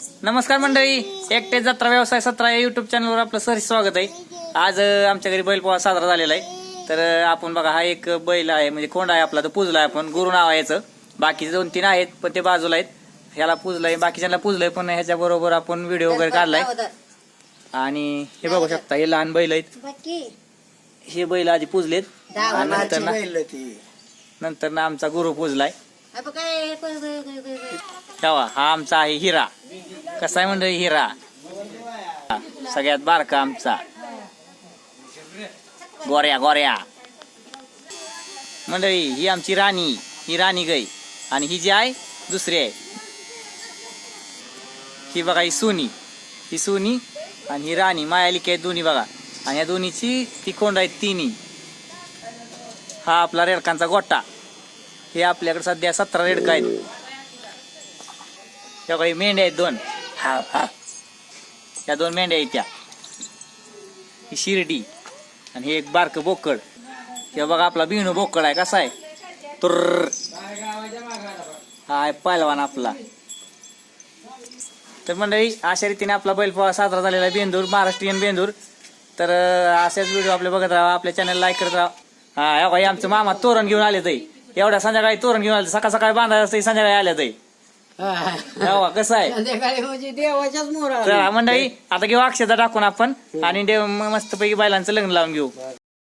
नमस्कार मंडळी एकटे जत्रा व्यवसाय सतरा या युट्यूब चॅनलवर आपलं सर स्वागत आहे. आज आमच्या घरी बैल पोहा साजरा झालेला आहे. तर आपण बघा हा एक बैल आहे म्हणजे कोंड आहे आपला तो पूजला आहे आपण. गुरु नाव आहे याचं. बाकीचे दोन तीन आहेत पण ते बाजूला आहेत. ह्याला पूजलंय बाकीच्यांना पूजलंय पण ह्याच्या बरोबर आपण व्हिडिओ वगैरे काढलाय. आणि हे बघू शकता हे लहान बैल आहेत. बाकी? हे बैल आधी पूजलेत. नंतर ना नंतर ना आमचा गुरु पूजलाय. हा आमचा आहे हिरा. कसा आहे मंडळी हिरा? सगळ्यात बारका आमचा. गोऱ्या गोऱ्या. मंडळी ही आमची राणी ही राणी गई. आणि ही जी आहे दुसरी आहे. ही बघा ही सोनी. ही सोनी आणि ही राणी. मायालिका आहे दोन्ही बघा. आणि या दोन्हीची ती कोंड आहेत तिन्ही. हा आपला रेडकांचा गोटा हे आपल्याकडे सध्या सतरा रेडका आहेत. त्या काही मेंढ्या आहेत दोन. हा हा. या दोन मेंढ्या आहेत त्या. ही शिर्डी आणि हे एक बारक बोकड. हे बघा आपला बिणू बोकड आहे कसा आहे? तुर हा आहे पहिलवान आपला. तर मंडळी अशा रीतीने आपला बैलपोळा साजरा झालेला आहे बेंदूर महाराष्ट्रीयन बेंदूर. तर असेच व्हिडिओ आपले बघत राहा आपल्या चॅनल लाईक करत राहा. हा आमचं मामा तोरण घेऊन आले ते. एवढ्या संध्याकाळी तोरण घेऊन आले सकाळ सकाळी बांधायला संध्याकाळी आल्या ते. तेव्हा कसं आहे? संध्याकाळी म्हणजे देवाच्याच मोरा मंडळी आता घेऊ अक्षता टाकून आपण आणि देव मस्त पैकी बैलांचं लग्न लावून घेऊ.